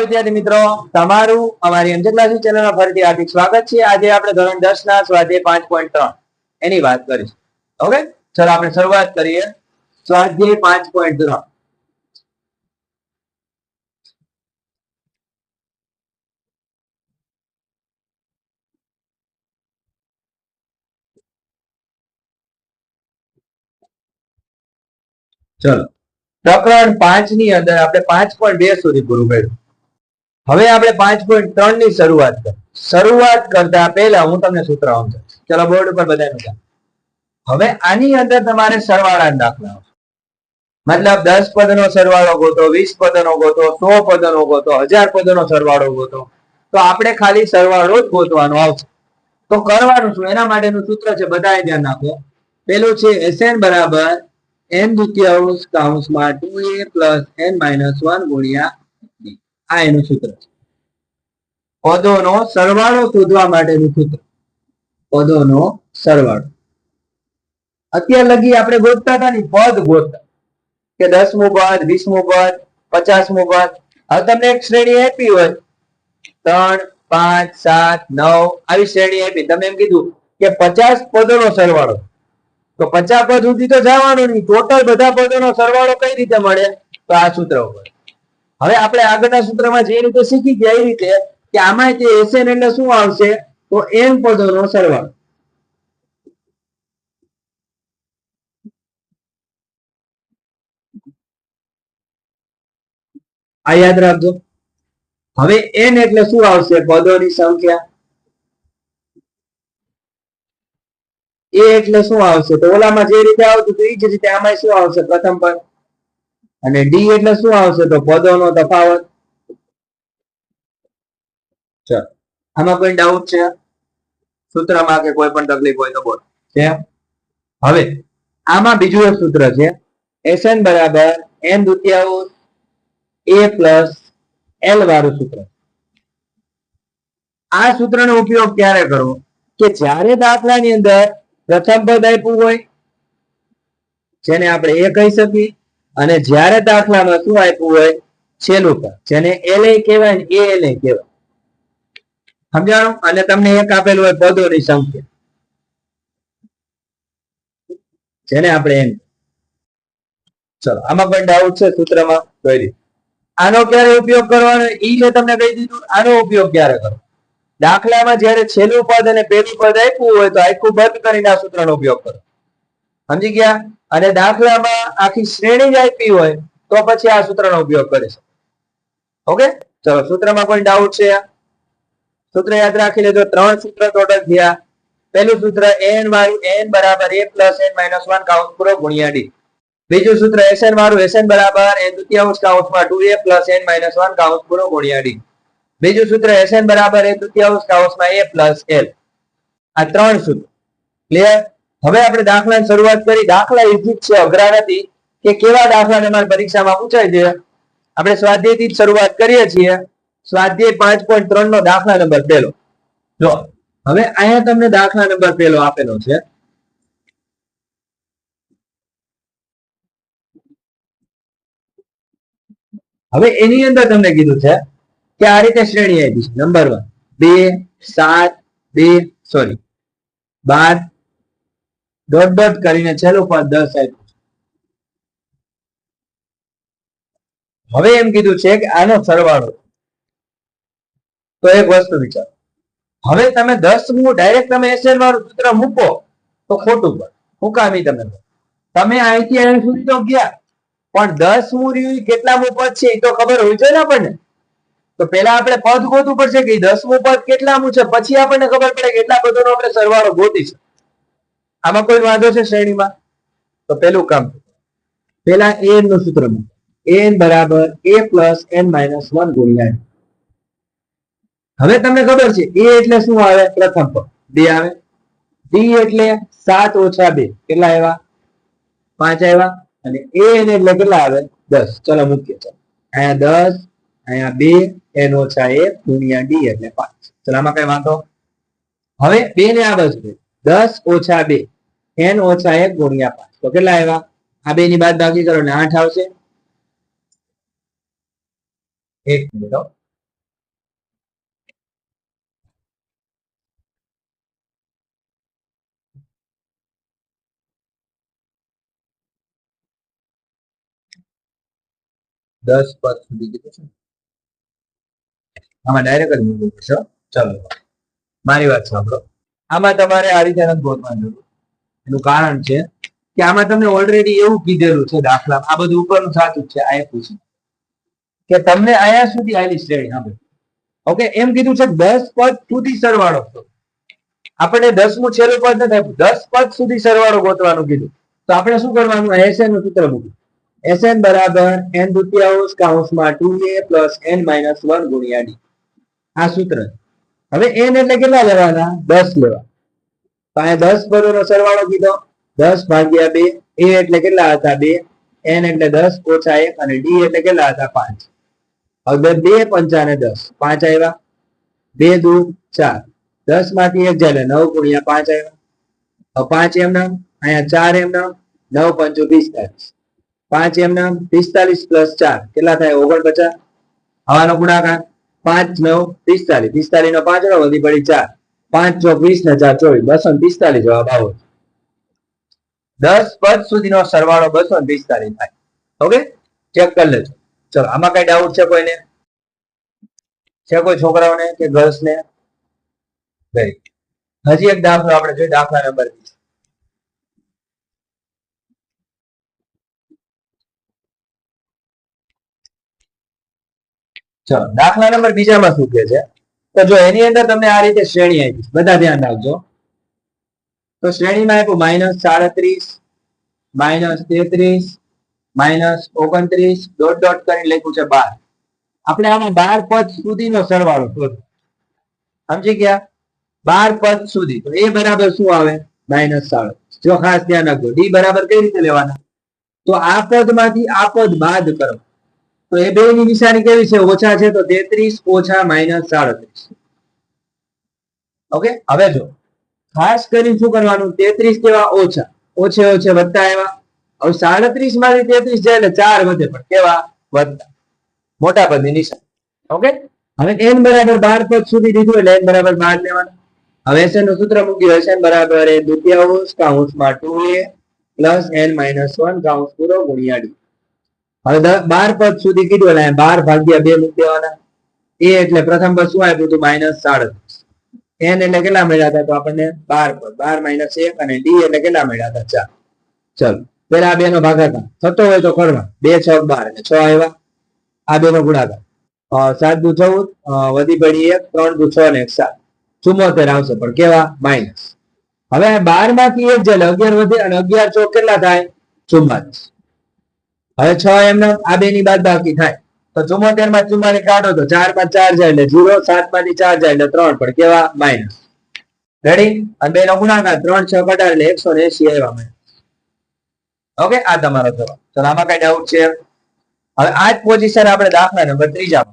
વિદ્યાર્થી મિત્રો. તમારું અમારી એમજે ક્લાસીસ ચેનલમાં ફરીથી હાર્દિક સ્વાગત છે. આજે આપણે ધોરણ 10 ના સ્વાધ્યાય પાંચ પોઈન્ટ ત્રણ એની વાત કરીશું. ઓકે ચલો આપણે શરૂઆત કરીએ. સ્વાધ્યાય પાંચ પોઈન્ટ ત્રણ. ચલો. પ્રકરણ પાંચની અંદર આપણે પાંચ પોઈન્ટ બે સુધી પૂરું કર્યું. હવે આપણે પાંચ પોઈન્ટ ત્રણની શરૂઆત કરી શરૂઆત કરતા પહેલા હું તમને સૂત્ર સમજાવીશ ચલો બોર્ડ ઉપર બધાનું. હવે આની અંદર તમારે સરવાળાના દાખલા. મતલબ દસ પદનો સરવાળો ગોતો, વીસ પદનો ગોતો, સો પદનો ગોતો, હજાર પદનો સરવાળો ગોતો તો આપણે ખાલી સરવાળો જ ગોતવાનો આવશે તો કરવાનું શું એના માટેનું સૂત્ર છે બધાએ ધ્યાન રાખો પેલું છે એસએન બરાબર એન દ્વિતીયાંશ કાઉન્સમાં two a plus n minus one ગુણ્યા. આ એનું સૂત્ર છે. પદોનો સરવાળો શોધવા માટેનું સૂત્ર. પદોનો સરવાળો. અત્યાર લગી આપણે ગોતતા હતા ને પદ ગોતતા. કે દસમું પદ, વીસમું પદ, પચાસમું પદ. હવે તમને એક શ્રેણી આપી હોય. ત્રણ, પાંચ, સાત, નવ આવી શ્રેણી આપી. તમે એમ કીધું કે પચાસ પદોનો સરવાળો. તો પચાસ પદ સુધી તો જવાનું નહીં. ટોટલ બધા પદોનો સરવાળો કઈ રીતે મળે? તો આ સૂત્ર ઉપર. હવે આપણે આગળના સૂત્રમાં જે રીતે શીખી ગયા એ રીતે કે આમાં તે એસએન એટલે શું આવશે? તો એન પદોનો સરવાળો. આ યાદ રાખજો. હવે એન એટલે શું આવશે? પદોની સંખ્યા. એ એટલે શું આવશે? તો ઓલામાં જે રીતે આવતું હતું એ જ રીતે આમાં શું આવશે? પ્રથમ પદ. અને ડી એટલે શું આવશે? તો પદોનો તફાવત? ચાલો. આમાં કોઈ ડાઉટ છે? સૂત્રમાં કે કોઈ પણ તકલીફ હોય તો બોલ. છે હવે, આમાં બીજું એક સૂત્ર છે. એસએન બરાબર એન દ્વિતીયાંશ એ પ્લસ એલ વાળું સૂત્ર. આ સૂત્રનો ઉપયોગ ક્યારે કરવો? કે જ્યારે દાખલાની અંદર પ્રથમ પદ આપ્યું હોય, જેને આપણે એ કહી શકીએ અને જ્યારે દાખલામાં શું આપ્યું હોય, છેલ્લું પદ, જેને એલ કહેવાય ને એ એલ કહેવાય. સમજાણું? અને તમને એક આપેલું હોય પદોની સંખ્યા. જેને આપણે એમ ચલો, આમાં પણ ડાઉટ છે સૂત્રમાં કરી આનો ક્યારે ઉપયોગ કરવાનો? ઈ જે તમને કહી દીધું, આનો ઉપયોગ ક્યારે કરો દાખલામાં જ્યારે છેલ્લું પદ અને પહેલું પદ આપ્યું હોય, તો આખું બંધ કરીને આ સૂત્રનો ઉપયોગ કરો. સમજી ગયા? અને દાખલામાં આખી શ્રેણી જ આપી હોય, તો પછી આ સૂત્રનો ઉપયોગ કરી છે. ઓકે? ચલો, સૂત્રમાં કોઈ ડાઉટ છે સૂત્ર યાદ રાખી લેજો, ત્રણ સૂત્ર ટોટલ થયા. પહેલું સૂત્ર એન વાળું એન બરાબર A plus N minus one કાઉન્સ પૂરો ગુણ્યા ડી બીજું સૂત્ર એસએન વાળું એસએન બરાબર એન દ્વિતીયાંશ કાઉન્સમાં two A plus N minus one કાઉન્સ પૂરો ગુણ્યા ડી બીજું સૂત્ર એસએન બરાબર એન દ્વિતીયાંશ કાઉન્સમાં એ પ્લસ એલ આ ત્રણ સૂત્ર ક્લિયર હવે આપણે દાખલાની શરૂઆત કરી. દાખલા ઈઝી છે અઘરા નથી કે કેવા દાખલા મારી પરીક્ષામાં પૂછાય છે? આપણે સ્વાધ્યાયથી જ શરૂઆત કરીએ છીએ. સ્વાધ્યાય પાંચ પોઈન્ટ ત્રણ નો દાખલા નંબર પહેલો. જો, હવે અહીંયા તમને દાખલા નંબર પહેલો આપેલો છે. હવે એની અંદર તમને કીધું છે કે આ રીતે શ્રેણી આપી છે. નંબર વન બે, સાત, બે સોરી બાર ડોટ ડોટ કરીને છેલ્લું પદ દસ આપ્યું. હવે એમ કીધું છે કે આનો સરવાળો. તો એક વસ્તુ વિચારો. હવે તમે દસ મુ ડાયરેક્ટ તમે એસએલ વાળું સૂત્ર મૂકો, તો ખોટું પડે. હું કામ તમે તમે અહીંથી અહીં સુધી તો ગયા, પણ દસ મુ રહ્યું કેટલા કેટલામું પદ છે એ તો ખબર હોય છે ને આપણને. તો પેલા આપણે પદ ગોતવું પડશે કે દસમું પદ કેટલામું છે, પછી આપણને ખબર પડે કેટલા પદોનો આપણે સરવાળો ગોતી છે આમાં કોઈ વાંધો છે શ્રેણીમાં? તો પેલું કામ. પેલા એનનું સૂત્ર એન બરાબર A plus N minus one ગુણ્યા હવે તમને ખબર છે એ એટલે શું આવે? પ્રથમ પદ. બે આવે. ડી એટલે સાત ઓછા બે. કેટલા આવ્યા? પાંચ આવ્યા. અને એન એટલે કેટલા આવે? દસ. ચલો મૂકીએ, ચલો. અહીંયા દસ, અહીંયા બે એન ઓછા એક ગુણ્યા ડી એટલે પાંચ. ચલો, આમાં કઈ વાંધો? હવે બે ને આ બાજુ દસ ઓછા બે. એન ઓછા એક ગુણ્યા પાંચ. તો કેટલા આવ્યા? આ બે ની બાદ ભાગી કરો ને આઠ આવશે. એક મિનિટ દસ પદ સુધી કીધું છે આમાં ડાયરેક્ટ જ મૂકવું પડશે ચલો. મારી વાત સાંભળો. આમાં તમારે આ રીતે નથી ગોતવાનું જરૂર એનું કારણ છે કે આમાં તમને ઓલરેડી એવું કીધેલું છે દાખલા આ બધું ઉપરનું સાચું છે, આ પૂછ્યું કે તમને અહીંયા સુધી આવેલી શ્રેણી, હા ઓકે એમ કીધું છે દસ પદ સુધી સરવાળો. આપણે દસમું છેલ્લું પદ નથી આપ્યું. દસ પદ સુધી સરવાળો ગોતવાનું કીધું. તો આપણે શું કરવાનું? એસએનનું સૂત્ર મૂક્યું. એસએન બરાબર એન દુત્યાંશ કાઉન્સમાં two A plus N minus one ગુણ્યા ડી આ સૂત્ર હવે એન એટલે કેટલા લેવાના? દસ લેવા તો અહીંયા દસ પદોનો સરવાળો કીધો. દસ ભાગ્યા બે, એ એટલે કેટલા હતા બે? એન એટલે દસ, ઓછા એક અને ડી એટલે કેટલા હતા પાંચ? હવે બે પંચા ને દસ. પાંચ આવ્યા બે દુ ચાર. દસમાંથી એક જાય નવ ગુણ્યા પાંચ આવ્યા પાંચ એમ નામ? અહીંયા ચાર એમ નામ? નવ પંચો પિસ્તાલીસ. પાંચ એમ નામ? પિસ્તાલીસ પ્લસ ચાર. કેટલા થાય? ઓગણપચાસ. હવાનો ગુણાકાર? પાંચ નવ પિસ્તાલીસ. પિસ્તાલીસ નો પાંચ વધી પડી ચાર. પાંચ ચોક વીસ ને ચોવીસ. બસો પિસ્તાલીસ જવાબ આવો દસ પદ સુધીનો સરવાળો બસો ને પિસ્તાલીસ થાય. ઓકે? ચેક કરી લેજો. ચલો, આમાં કઈ ડાઉટ છે કોઈને? છે કોઈ છોકરાઓને કે ગર્લ્સ ને? વેરી હજી એક દાખલો આપણે જોઈએ, દાખલા નંબર વીસ. ચલો, દાખલા નંબર બીજામાં શું કે છે? તો જો એની અંદર તમને આ રીતે શ્રેણી આપી બધા ધ્યાન રાખજો. તો શ્રેણીમાં આપ્યું માઇનસ સાડત્રીસ, માઇનસ તેત્રીસ, માઇનસ ઓગણત્રીસ, ડોટ ડોટ કરીને લખ્યું છે બાર. આપણે આમાં બાર પદ સુધીનો સરવાળો શોધો. સમજી ગયા? બાર પદ સુધી. તો એ બરાબર શું આવે? માઇનસ સાડત્રીસ. જો ખાસ ધ્યાન રાખજો. ડી બરાબર કઈ રીતે લેવાના? તો આ પદમાંથી આ પદ બાદ કરો. તો એ બે ની નિશાની કેવી છે? ઓછા છે તો તેત્રીસ, ઓછા માઇનસ સાડત્રીસ. ઓકે? હવે જો, ખાસ કરીને શું કરવાનું? તેત્રીસ કેવા ઓછા? ઓછે ઓછે વધતા એવા. હવે સાડત્રીસમાંથી તેત્રીસ જાય એટલે ચાર વધે, પણ કેવા? વધતા. મોટા પદની નિશાની. ઓકે? હવે એન બરાબર બાર પદ સુધી દીધું એટલે એન બરાબર બાર લેવાનું. હવે એસએનનું સૂત્ર મૂક્યું એસએન બરાબર એ દ્વિતીયાંશ કાઉન્સમાં two A plus N minus one, કાઉન્સ પૂરો ગુણ્યા ડી હવે બાર પદ સુધી કીધું બાર ભાગ્યા બે મૂકી દેવાના. એ એટલે પ્રથમ પદ શું આપ્યું હતું? માઇનસ સાડત્રીસ. એન એટલે કેટલા મળ્યા હતા? તો આપણને બાર પદ. બાર માઇનસ એક અને ડી એટલે કેટલા મળ્યા હતા? ચાર. ચલો. પેલા આ બે નો ભાગાકાર થતો હોય તો કરવા બે, છ, બાર. એટલે છ આવ્યા. આ બે નો ગુણાકાર સાત દુ ચૌદ વધી પડી એક, ત્રણ દુ છ ને એક સાત. ચુમ્મોતેર આવશે. પણ કેવા? માઇનસ. હવે બારમાંથી એક જાય અગિયાર વધે અને અગિયાર ચોક કેટલા થાય? ચુમ્માલીસ. હવે છ એમના, આ બે ની બાદ બાકી થાય. તો ચુમ્મોતેરમાં ચુમ્માલી કાઢો તો ચારમાં ચાર જાય એટલે જીરો, સાતમાંથી ચાર જાય એટલે ત્રણ, પણ કેવા? માઇનસ રેડી અને બે નો ગુણાકાર, ત્રણ, છ કટાર એટલે એકસો ને એસી આવ્યા માઇનસ ઓકે આ તમારો જવાબ. ચલો, આમાં કઈ ડાઉટ છે? હવે આ જ પોઝિશન આપણે દાખલા નંબર ત્રીજા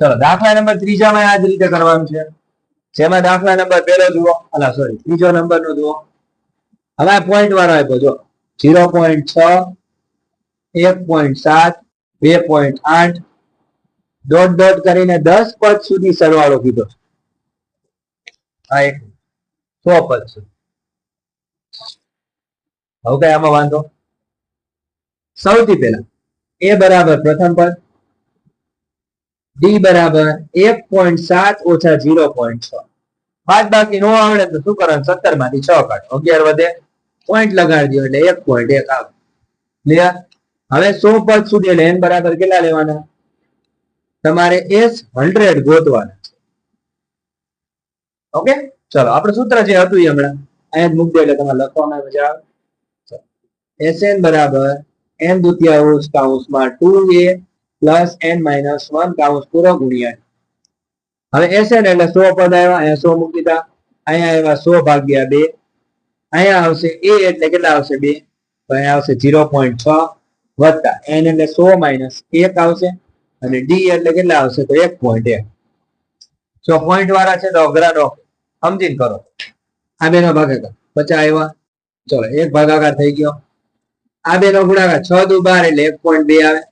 ચલો, દાખલા નંબર ત્રીજામાં આ જ રીતે કરવાનું છે. જેમાં દાખલા નંબર પહેલો જુઓ. અલા સોરી ત્રીજો નંબર નો જુઓ. હવે પોઈન્ટ વાળો આપ્યો જો ઝીરો પોઈન્ટ છ, એક પોઈન્ટ સાત, બે પોઈન્ટ આઠ ડોટ ડોટ કરીને દસ પદ સુધી સરવાળો કીધો છે. સો પદ સુધી હવે કઈ આમાં વાંધો. સૌથી પહેલા, એ બરાબર પ્રથમ પદ ડી બરાબર એક પોઈન્ટ સાત ઓછા ઝીરો પોઈન્ટ છ. બાદ બાકી નો આવડે તો શું કરવાનું? સત્તરમાંથી છ કાઢો. અગિયાર વધે પોઈન્ટ લગાડી દો એટલે એક પોઈન્ટ એક આવે. ક્લિયર હવે સો પદ સુધી એટલે એન બરાબર કેટલા લેવાના? તમારે એસ હંડ્રેડ ગોતવાના ઓકે ચલો, આપણું સૂત્ર જે હતું એ હમણાં. અહીંયા જ મૂકી એટલે તમારે લખવામાં મજા આવે. એસ એન બરાબર એન દ્વિતીયાંશ કાઉન્સમાં two A plus N minus one કાઉન્સ પૂરો ગુણ્યા હવે એસ ને એટલે સો પદ આવ્યા અહીંયા સો મૂકી દીધા અહીંયા આવ્યા સો ભાગ્યા બે. અહીંયા આવશે એ એટલે કેટલા આવશે બે? તો અહીંયા આવશે ઝીરો પોઈન્ટ છ વત્તા. એન એટલે સો માઇનસ એક આવશે અને ડી એટલે કેટલા આવશે? તો એક પોઈન્ટ એક. જો પોઈન્ટ વાળા છે તો અઘરા નો સમજીને કરો. આ બેનો ભાગાકાર પચાસ આવ્યા ચલો, એક ભાગાકાર થઈ ગયો. આ બેનો ગુણાકાર છ દુ બાર એટલે એક પોઈન્ટ બે આવે.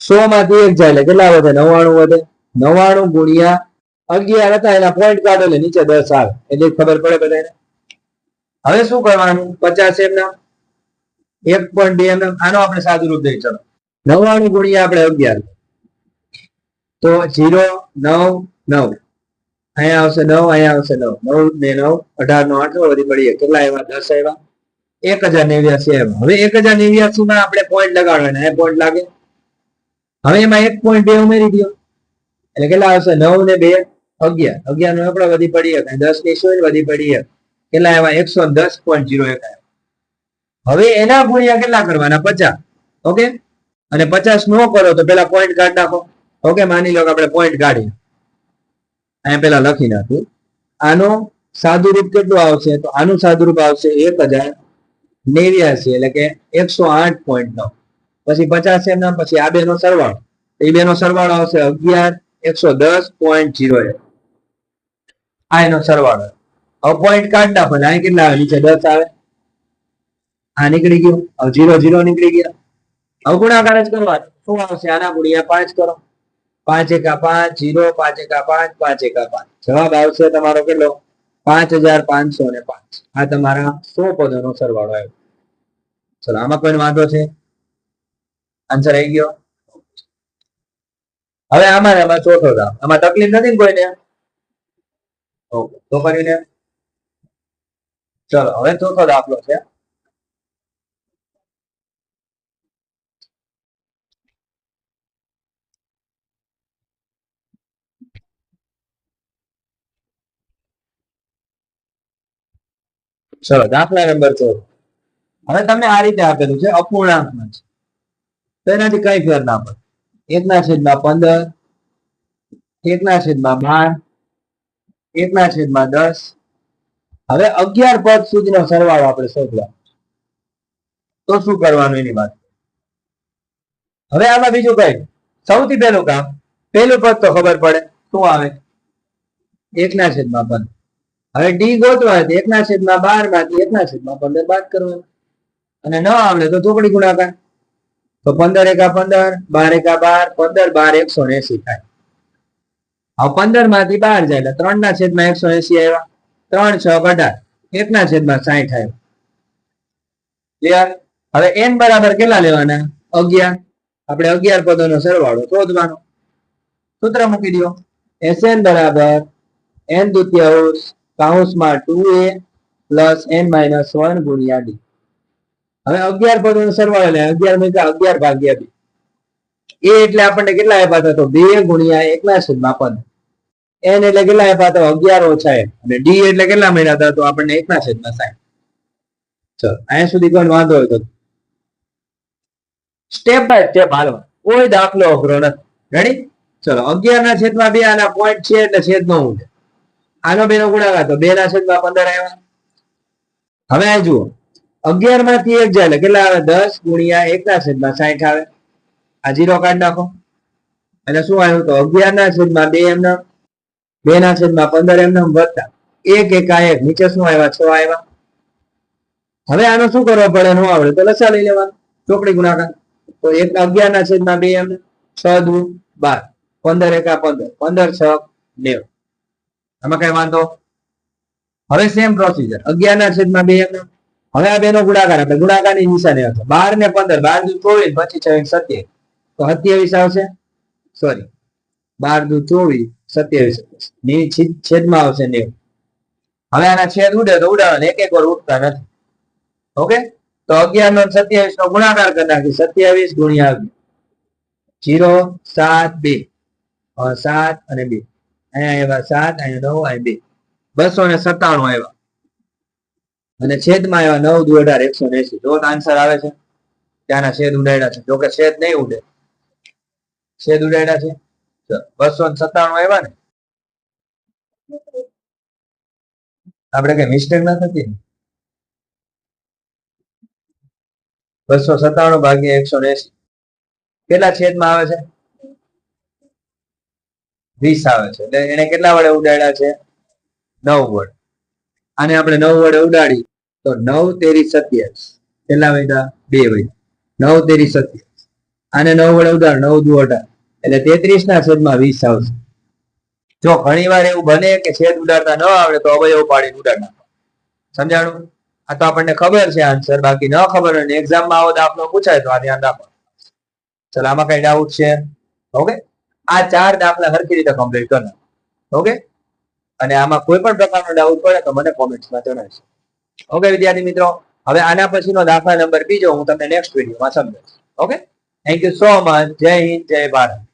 સો માંથી એક જાય એટલે કેટલા વધે? નવ્વાણું વધે. નવ્વાણું ગુણ્યા અગિયાર હતા, એના પોઈન્ટ કાઢો એટલે નીચે દસ આવે. એટલે ખબર પડે બધાને. હવે શું કરવાનું? પચાસ એમના? એક પોઈન્ટ બે એમ આનો આપણે સાદું રૂપ દઈએ. ચલો. નવ્વાણું ગુણ્યા આપણે અગિયાર. તો જીરો, નવ નવ. અહીંયા આવશે નવ, અહીંયા આવશે નવ. નવ ને નવ. અઢાર, નો આઠ. વધી પડીએ. કેટલા આવ્યા? દસ આવ્યા. એક હજાર નેવ્યાસી આવ્યા. હવે એક હજાર નેવ્યાસી માં આપણે પોઈન્ટ લગાડવાના. એ પોઈન્ટ લાગે. હવે એમાં એક પોઈન્ટ બે ઉમેરી દો એટલે કેટલા આવશે? નવ ને બે? અગિયાર. અગિયાર નો આપણે વધી પડીએ દસની શું વધી પડી પડીએ. કેટલા એવા એકસો દસ પોઈન્ટ જીરો એક હવે એના ગુણ્યા કેટલા કરવાના? પચાસ. ઓકે? અને પચાસ નો કરો તો પેલા પોઈન્ટ કાઢ નાખો. ઓકે? માની લો કે આપણે પોઈન્ટ કાઢીએ અહીંયા પેલા લખી નાખ્યું આનો સાદું રૂપ કેટલું આવશે? તો આનું સાદું રૂપ આવશે એક હજાર નેવ્યાસી, એટલે કે એકસો આઠ પોઈન્ટ નવ. પછી પચાસ એમના પછી આ બે નો સરવાળો. એ બે નો સરવાળો આવશે અગિયાર એકસો દસ પોઈન્ટ આ એનો સરવાળો. હવે પોઈન્ટ કાઢતા પણ અહીં કેટલા આવે? નીચે દસ આવે. આ નીકળી ગયું. હવે જીરો જીરો નીકળી ગયા. હવે ગુણાકાર જ કરવા શું આવશે? આના ગુણ્યા પાંચ કરો. પાંચ એકા પાંચ જીરો પાંચ એકા પાંચ પાંચ એકા પાંચ. જવાબ આવશે તમારો કેટલો? પાંચ હજાર પાંચસો ને પાંચ. આ તમારા સો પદોનો સરવાળો આવ્યો. ચલો, આમાં કોઈ વાંધો છે? આન્સર આવી ગયો? હવે આમાં આમાં ચોથો દાવ. આમાં તકલીફ નથી ને કોઈને ઓકે, તો કરીને ચલો, હવે ચોથો દાખલો છે. ચલો, દાખલા નંબર ચોર હવે તમને આ રીતે આપેલું છે, અપૂર્ણાંકમાં છે. તો એનાથી કઈ ફેર ના પડે. એકના છેદમાં પંદર, એકના છેદમાં બાર, એકના છેદમાં દસ. હવે અગિયાર પદ સુધીનો સરવાળો આપણે શોધવાનો તો શું કરવાનું એની વાત? હવે આમાં બીજું કઈ સૌથી પહેલું કામ, પહેલું પદ તો ખબર પડે. શું આવે? એકના છેદમાં પંદર. હવે ડી ગોતવા એકના છેદમાં બારમાંથી એકના છેદમાં પંદર બાદ કરવાનું. અને ન આવડે તો ચોકડી ગુણાકાર. તો પંદર એકા પંદર, બાર એકા બાર, પંદર, બાર એકસો એસી થાય. હવે પંદરમાંથી બાર જાય એટલે ત્રણ ના છેદમાં એકસો એસી આવ્યા. ત્રણ, છ અઢાર. એકના છેદમાં સાઠ આવ્યો. ક્લિયર હવે એન બરાબર કેટલા લેવાના? અગિયાર. આપણે અગિયાર પદોનો સરવાળો શોધવાનો. સૂત્ર મૂકી દો. એસએન બરાબર એન દુત્યાંશ, કાઉન્સમાં two A, plus N minus one ગુણ્યા ડી હવે અગિયાર પદોનો સરવાળો લે. અગિયાર મૂક્યા અગિયાર ભાગ્યા બે. એ એટલે આપણને કેટલા આપ્યા હતા તો બે ગુણ્યા એકના છેદમાં પદ એન એટલે કેટલા આપ્યા હતા? અગિયાર ઓછા એમ અને ડી એટલે કેટલા મળ્યા હતા તો આપણને એકના છેદમાં સાઠ ચલો, અહીંયા સુધી કોઈ વાંધો હોય તો. સ્ટેપ બાય સ્ટેપ હાલવા કોઈ દાખલો અઘરો નથી. રેડી ચલો અગિયાર છેદમાં બે, આના પોઈન્ટ છે એટલે છેદ નો ઉડે આનો બે નો તો બે છેદમાં પંદર આવ્યા. હવે જુઓ. અગિયારમાંથી એક જાય કેટલા આવે? દસ ગુણ્યા એક ના છેદમાં સાઠ આવે. આ જીરો કાઢ નાખો. એટલે શું આવ્યું તો, અગિયાર ના છેદમાં બે એમના, બે ના છેદમાં પંદર એમના વધતા એક, એકા એક. નીચે શું આવ્યા? છ આવ્યા. હવે આનો શું કરવો પડે? ન આવડે તો લસા લઈ લેવાનું. ચોકડી ગુણાકાર. તો એક અગિયાર ના છેદમાં બે એમને, છ દુ બાર. પંદર એકા પંદર. પંદર છ નેવ. આમાં કઈ વાંધો? હવે સેમ પ્રોસીજર અગિયાર ના છેદમાં બે એમને હવે આ બેનો ગુણાકાર આપણે ગુણાકારની નિશાની હતો. બાર ને પંદર. બાર દુ ચોવીસ પચીસ છવ્વીસ સત્યાવીસ. તો સત્યાવીસ આવશે? સોરી બાર દુ ચોવીસ, સત્યાવીસની છેદ- છેદમાં આવશે નેવું. હવે આના છેદ ઉડે તો ઉડાવવાનું એક એક વાર ઉઠતા નથી. ઓકે? તો અગિયાર નો સત્યાવીસ નો ગુણાકાર કરી નાખી સત્યાવીસ ગુણ્યા જીરો, સાત, બે. સાત અને બે. અહીંયા આવ્યા સાત, અહીંયા નવ, અહીંયા બે. બસો ને સત્તાણું આવ્યા. અને છેદમાં આવ્યા નવ દુ અઢાર એકસો એસી જો આન્સર આવે છે. ત્યાંના છેદ ઉડાડ્યા છે. જોકે છેદ નહીં ઉડે. છેદ ઉડાડ્યા છે. બસો સત્તાણું આવ્યા ને? આપણે કઈ મિસ્ટેક ના થતી? બસો સત્તાણું ભાગ્યા એકસો એસી કેટલા છેદમાં આવે છે? વીસ આવે છે. એટલે એને કેટલા વડે ઉડાડ્યા છે? નવ વડે. આને આપણે નવ વડે ઉડાડી તો નવ તેરી સત્યાવીસ. કેટલા વૈધા બે વૈધા નવ તેરી સત્યાવીસ. આને નવ વડે ઉધાર, નવ દુ અઢાર. એટલે તેત્રીસ ના છેદમાં વીસ આવશે. જો ઘણી વાર એવું બને કે છેદ ઉડાડતા ન આવડે, તો અવયવ પાડીને ઉડાડ નાખો સમજાણું? આ તો આપણને ખબર છે આન્સર બાકી ન ખબર હોય એક્ઝામમાં આવો દાખલો પૂછાય તો આ ધ્યાન રાખો. ચલો, આમાં કઈ ડાઉટ છે? ઓકે? આ ચાર દાખલા સરખી રીતે કમ્પ્લીટ કરો ઓકે? અને આમાં કોઈ પણ પ્રકારનો ડાઉટ પડે તો મને કોમેન્ટ્સમાં જણાવશો ઓકે વિદ્યાર્થી મિત્રો, હવે આના પછીનો દાખલા નંબર બીજો હું તમને નેક્સ્ટ વિડીયોમાં સમજાવીશ. Okay thank you so much જય હિન્દ, જય ભારત.